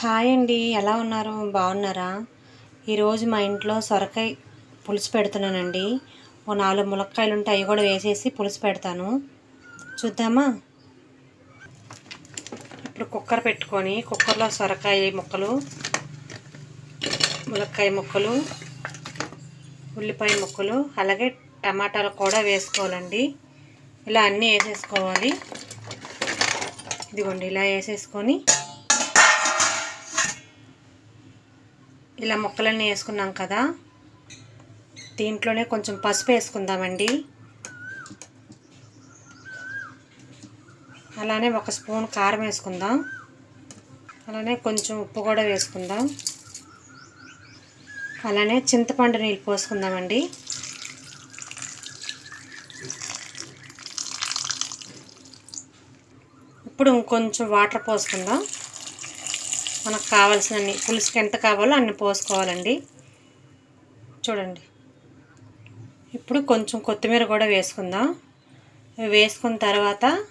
Hi అండి ఎలా ఉన్నారు? బాగున్నారా? ఈరోజు మా ఇంట్లో సొరకాయ పులుసు పెడుతున్నానండి. ఓ నాలుగు ములక్కాయలు ఉంటే అవి కూడా వేసేసి పులుసు పెడతాను. చూద్దామా? ఇప్పుడు కుక్కర్ పెట్టుకొని కుక్కర్లో సొరకాయ ముక్కలు ములక్కాయ ముక్కలు ఉల్లిపాయ ముక్కలు అలాగే టమాటాలు కూడా వేసుకోవాలండి. ఇలా అన్నీ వేసేసుకోవాలి. ఇదిగోండి ఇలా వేసేసుకొని ఇలా ముక్కలన్నీ వేసుకున్నాం కదా. దీంట్లోనే కొంచెం పసుపు వేసుకుందామండి. అలానే ఒక స్పూన్ కారం వేసుకుందాం. అలానే కొంచెం ఉప్పు కూడా వేసుకుందాం. అలానే చింతపండు నీళ్ళు పోసుకుందామండి. ఇప్పుడు ఇంకొంచెం వాటర్ పోసుకుందాం. మనకు కావాల్సినన్ని పులుసుకి ఎంత కావాలో అన్ని పోసుకోవాలండి. చూడండి. ఇప్పుడు కొంచెం కొత్తిమీర కూడా వేసుకుందాం. వేసుకున్న తర్వాత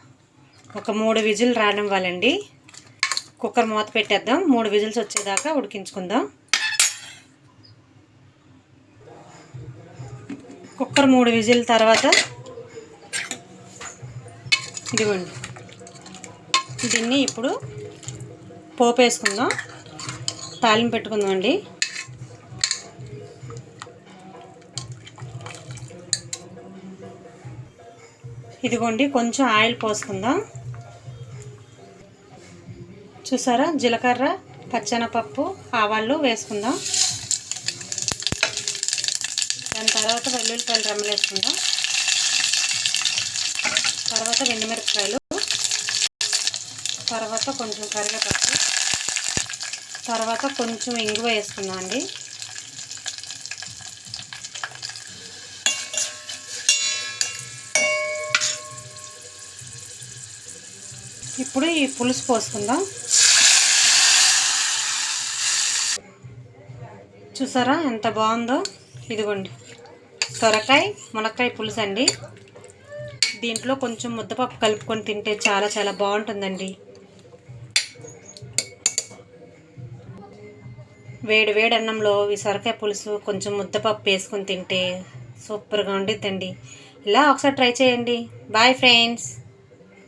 ఒక మూడు విజిల్ రానివ్వాలండి. కుక్కర్ మూత పెట్టేద్దాం. మూడు విజిల్స్ వచ్చేదాకా ఉడికించుకుందాం. కుక్కర్ మూడు విజిల్ తర్వాత ఇదిగోండి. దీన్ని ఇప్పుడు పోపు వేసుకుందాం. తాలింపు పెట్టుకుందాం అండి ఇదిగోండి కొంచెం ఆయిల్ పోసుకుందాం. చూసారా? జీలకర్ర పచ్చెనపప్పు ఆవాళ్ళు వేసుకుందాం. దాని తర్వాత వెల్లుల్లిపాయలు రమ్మలు వేసుకుందాం తర్వాత మిరపకాయలు తర్వాత కొంచెం కరివేపాకు. తర్వాత కొంచెం ఇంగువ వేసుకుందాం అండి. ఇప్పుడు ఈ పులుసు పోసుకుందాం. చూసారా ఎంత బాగుందో? ఇదిగోండి. సొరకాయ మునక్కాయ పులుసు అండి. దీంట్లో కొంచెం ముద్దపప్పు కలుపుకొని తింటే చాలా చాలా బాగుంటుందండి. వేడి వేడి అన్నంలో ఈ సొరకాయ పులుసు కొంచెం ముద్దపప్పు వేసుకొని తింటే సూపర్గా ఉండిద్దండి ఇలా ఒకసారి ట్రై చేయండి. Bye friends